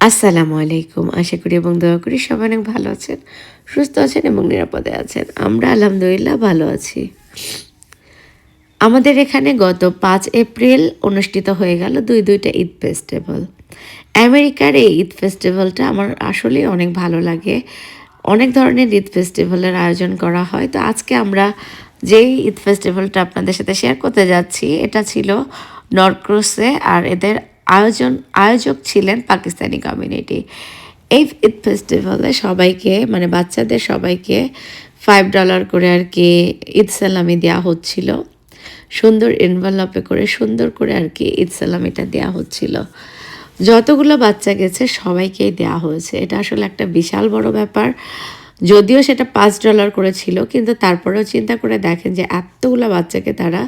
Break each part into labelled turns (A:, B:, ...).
A: আসসালামু আলাইকুম। আশা করি এবং দোয়া করি সবাই অনেক ভালো আছেন, সুস্থ আছেন এবং নিরাপদে আছেন। আমরা আলহামদুলিল্লাহ ভালো আছি। আমাদের এখানে গত পাঁচ এপ্রিল অনুষ্ঠিত হয়ে গেল দুই দুইটা ঈদ ফেস্টিভ্যাল। আমেরিকার এই ঈদ ফেস্টিভ্যালটা আমার আসলে অনেক ভালো লাগে। অনেক ধরনের ঈদ ফেস্টিভ্যালের আয়োজন করা হয়। তো আজকে আমরা যেই ঈদ ফেস্টিভ্যালটা আপনাদের সাথে শেয়ার করতে যাচ্ছি, এটা ছিল নর্ক্রোসে আর এদের আয়োজন, আয়োজক ছিলেন পাকিস্তানি কমিউনিটি এই ঈদ ফেস্টিভ্যালে সবাইকে মানে বাচ্চাদের সবাইকে ফাইভ ডলার করে আর কি ঈদ সালামি দেওয়া হচ্ছিল। সুন্দর এনভেলপে করে, সুন্দর করে আর কি ঈদ সালামিটা দেওয়া হচ্ছিল। যতগুলো বাচ্চা গেছে, সবাইকেই দেওয়া হয়েছে। এটা আসলে একটা বিশাল বড় ব্যাপার। যদিও সেটা পাঁচ ডলার করে ছিল, কিন্তু তারপরেও চিন্তা করে দেখেন যে এতগুলো বাচ্চাকে তারা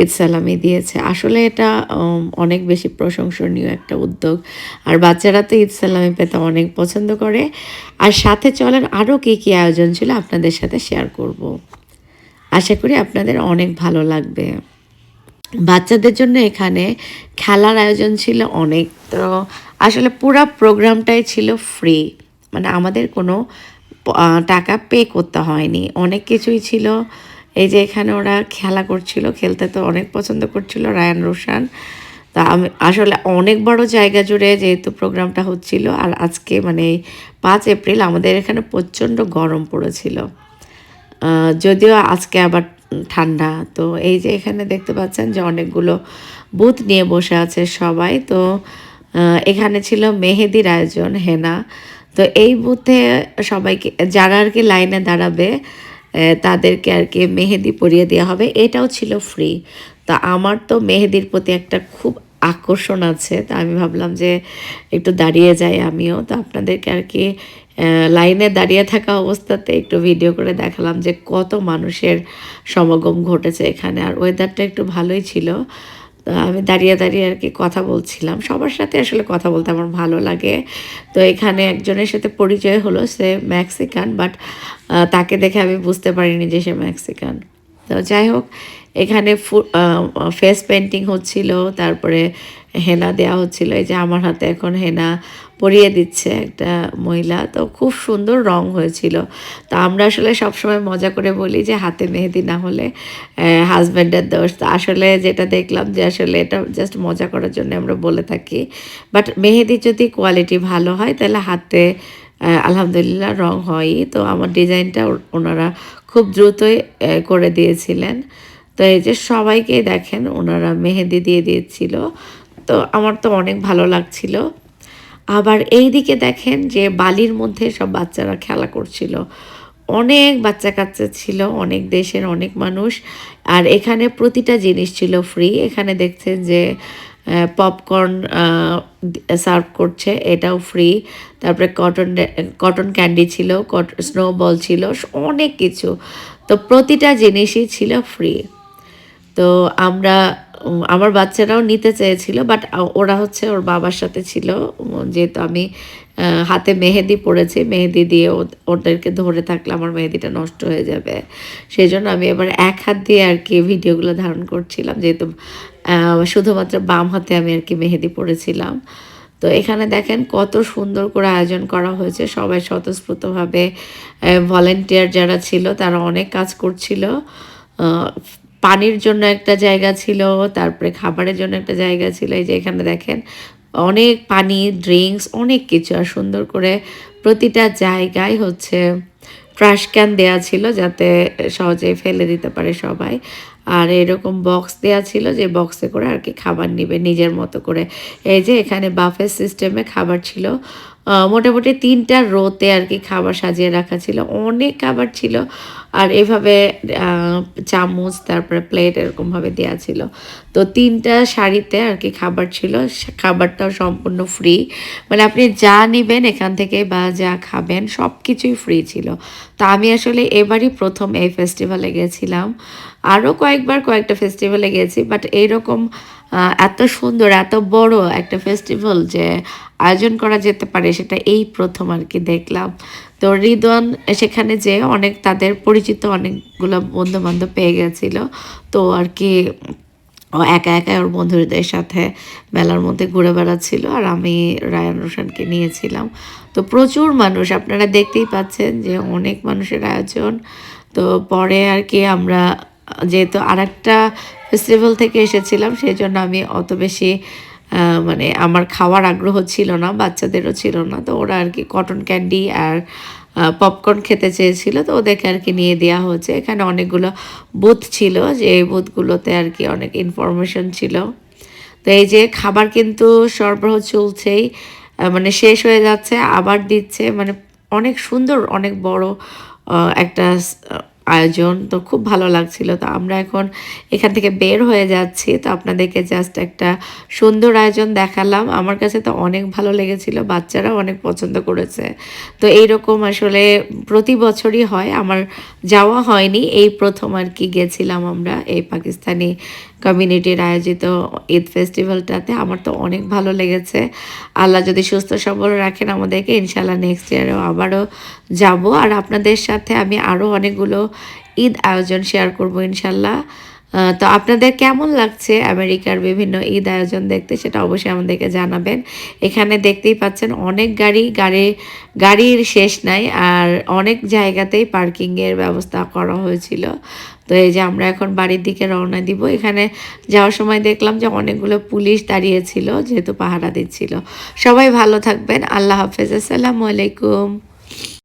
A: ঈদ সালামি দিয়েছে। আসলে এটা অনেক বেশি প্রশংসনীয় একটা উদ্যোগ। আর বাচ্চারা তো ঈদ সালামি পেতে অনেক পছন্দ করে। আর সাথে চলেন আরও কী কী আয়োজন ছিল আপনাদের সাথে শেয়ার করব। আশা করি আপনাদের অনেক ভালো লাগবে। বাচ্চাদের জন্য এখানে খেলার আয়োজন ছিল অনেক। তো আসলে পুরো প্রোগ্রামটাই ছিল ফ্রি মানে আমাদের কোনো টাকা পে করতে হয়নি। অনেক কিছুই ছিল। এই যে এখানে ওরা খেলা করছিল, খেলতে তো অনেক পছন্দ করছিল রায়ান, রোশান। তা আমি আসলে অনেক বড় জায়গা জুড়ে যেহেতু প্রোগ্রামটা হচ্ছিল, আর আজকে মানে পাঁচ এপ্রিল আমাদের এখানে প্রচণ্ড গরম পড়েছিল। যদিও আজকে আবার ঠান্ডা, তো এই যে এখানে দেখতে পাচ্ছেন যে অনেকগুলো বুথ নিয়ে বসে আছে সবাই। তো এখানে ছিল মেহেদির আয়োজন, হেনা। তো এই বুথে সবাইকে, যারা আর কি লাইনে দাঁড়াবে তাদেরকে আর কি মেহেদি পরিয়ে দেওয়া হবে। এটাও ছিল ফ্রি তা আমার তো মেহেদির প্রতি একটা খুব আকর্ষণ আছে। তা আমি ভাবলাম যে একটু দাঁড়িয়ে যাই আমিও। তো আপনাদেরকে আর কি লাইনে দাঁড়িয়ে থাকা অবস্থাতে একটু ভিডিও করে দেখালাম যে কত মানুষের সমাগম ঘটেছে এখানে। আর ওয়েদারটা একটু ভালোই ছিল। তো আমি দাঁড়িয়ে দাঁড়িয়ে আর কি কথা বলছিলাম। সবার সাথে আসলে কথা বলতে আমার ভালো লাগে। তো এখানে একজনের সাথে পরিচয় হলো, সে ম্যাক্সিকান বাট তাকে দেখে আমি বুঝতে পারিনি যে সে ম্যাক্সিকান তো যাই হোক এখানে ফেস পেন্টিং হচ্ছিল, তারপরে হেনা দেওয়া হচ্ছিল, এই যে আমার হাতে এখন হেনা পরিয়ে দিচ্ছে একটা মহিলা, তো খুব সুন্দর রং হয়েছিল। তো আমরা আসলে সবসময় মজা করে বলি যে হাতে মেহেদি না হলে হাজব্যান্ডের দোষ। তো আসলে যেটা দেখলাম যে আসলে এটা জাস্ট মজা করার জন্য আমরা বলে থাকি। বাট মেহেদি যদি কোয়ালিটি ভালো হয়, তাহলে হাতে আলহামদুলিল্লাহ রং হয়ই। তো আমার ডিজাইনটা ওনারা খুব দ্রুতই করে দিয়েছিলেন। তো এই যে সবাইকে দেখেন, ওনারা মেহেদি দিয়ে দিয়েছিল। তো আমার তো অনেক ভালো লাগছিল। আবার এই দিকে দেখেন যে বালির মধ্যে সব বাচ্চারা খেলা করছিল। অনেক বাচ্চা কাচ্চা ছিল, অনেক দেশের অনেক মানুষ। আর এখানে প্রতিটা জিনিস ছিল ফ্রি এখানে দেখছেন যে পপকর্ন সার্ভ করছে, এটাও ফ্রি তারপরে কটন কটন ক্যান্ডি ছিল স্নোবল ছিল, অনেক কিছু। তো প্রতিটা জিনিসই ছিল ফ্রি তো আমরা আমার বাচ্চারাও নিতে চেয়েছিল বাট ওরা হচ্ছে ওর বাবার সাথে ছিল যেহেতু আমি হাতে মেহেদি পড়েছি মেহেদি দিয়ে ওদেরকে ধরে থাকলে আমার মেহেদিটা নষ্ট হয়ে যাবে। সেই জন্য আমি এবার এক হাত দিয়ে আর কি ভিডিওগুলো ধারণ করছিলাম, যেহেতু শুধুমাত্র বাম হাতে আমি আর কি মেহেদি পড়েছিলাম তো এখানে দেখেন কত সুন্দর করে আয়োজন করা হয়েছে, সবাই স্বতঃস্ফূর্তভাবে ভলেন্টিয়ার যারা ছিল তারা অনেক কাজ করছিল। পানির জন্য একটা জায়গা ছিল, তারপরে খাবারের জন্য একটা জায়গা ছিল, এই যে এখানে দেখেন, অনেক পানি ড্রিঙ্কস অনেক কিছু, আর সুন্দর করে প্রতিটা জায়গায় হচ্ছে ট্রাশ ক্যান দেওয়া ছিল যাতে সহজে ফেলে দিতে পারে সবাই। আর এরকম বক্স দেওয়া ছিল যে বক্সে করে আর কি খাবার নিবে নিজের মতো করে। এই যে এখানে বাফের সিস্টেমে খাবার ছিল। মোটামুটি তিনটা রোতে আর কি খাবার সাজিয়ে রাখা ছিল। অনেক খাবার ছিল আর এভাবে চামচ, তারপরে প্লেট এরকমভাবে দেওয়া ছিল। তো তিনটা শাড়িতে আর কি খাবার ছিল। খাবারটাও সম্পূর্ণ ফ্রি মানে আপনি যা নেবেন এখান থেকে বা যা খাবেন সব কিছুই ফ্রি ছিল। তো আমি আসলে এবারই প্রথম এই ফেস্টিভ্যালে গেছিলাম। আরও কয়েকবার কয়েকটা ফেস্টিভ্যালে গেছি বাট এইরকম এত সুন্দর, এত বড় একটা ফেস্টিভ্যাল যে আয়োজন করা যেতে পারে, সেটা এই প্রথম আর কি দেখলাম। তো রিদওয়ান সেখানে যে অনেক তাদের পরিচিত অনেকগুলো বন্ধু বান্ধব পেয়ে গেছিল। তো আর কি ও একা একা ওর বন্ধুদের সাথে মেলার মধ্যে ঘুরে বেড়াচ্ছিল আর আমি রায়ান রোশনকে নিয়েছিলাম। তো প্রচুর মানুষ, আপনারা দেখতেই পাচ্ছেন যে অনেক মানুষের আয়োজন। তো পরে আর কি আমরা যেহেতু আর একটা ফেস্টিভ্যাল থেকে এসেছিলাম সেই জন্য আমি অত বেশি মানে আমার খাওয়ার আগ্রহ ছিল না, বাচ্চাদেরও ছিল না। তো ওরা আর কি কটন ক্যান্ডি আর পপকর্ন খেতে চেয়েছিল, তো ওদেরকে আর কি নিয়ে দেওয়া হয়েছে। এখানে অনেকগুলো বুথ ছিল, যে এই বুথগুলোতে আর কি অনেক ইনফরমেশন ছিল। তো এই যে খাবার কিন্তু সরবরাহ চলছেই মানে শেষ হয়ে যাচ্ছে, আবার দিচ্ছে মানে অনেক সুন্দর, অনেক বড় একটা আয়োজন। তো খুব ভালো লাগছিল। তো আমরা এখন এখান থেকে বের হয়ে যাচ্ছি। তো আপনাদেরকে জাস্ট একটা সুন্দর আয়োজন দেখালাম। আমার কাছে তো অনেক ভালো লেগেছিল। বাচ্চারা অনেক পছন্দ করেছে। তো এইরকম আসলে প্রতি বছরই হয়। আমার যাওয়া হয়নি। এই প্রথম আর কি গেছিলাম আমরা এই পাকিস্তানি কমিউনিটির আয়োজিত ঈদ ফেস্টিভ্যালটাতে আমার তো অনেক ভালো লেগেছে। আল্লাহ যদি সুস্থ সবল রাখেন আমাদেরকে ইনশাল্লাহ নেক্সট ইয়ারেও আবারও যাব। আর আপনাদের সাথে আমি আরও অনেকগুলো ঈদ আয়োজন শেয়ার করব ইনশাল্লাহ তো আপনাদের কেমন লাগছে আমেরিকার বিভিন্ন ঈদ আয়োজন দেখতে সেটা অবশ্যই আমাদেরকে জানাবেন। এখানে দেখতেই পাচ্ছেন অনেক গাড়ি গাড়ি, গাড়ির শেষ নাই আর অনেক জায়গাতেই পার্কিংয়ের ব্যবস্থা করা হয়েছিল। তো এই যে আমরা এখন বাড়ির দিকে রওনা দিব। এখানে যাওয়ার সময় দেখলাম যে অনেকগুলো পুলিশ দাঁড়িয়েছিল, যেহেতু পাহারা দিচ্ছিল। সবাই ভালো থাকবেন। আল্লাহ হাফেজ। আসসালামু আলাইকুম।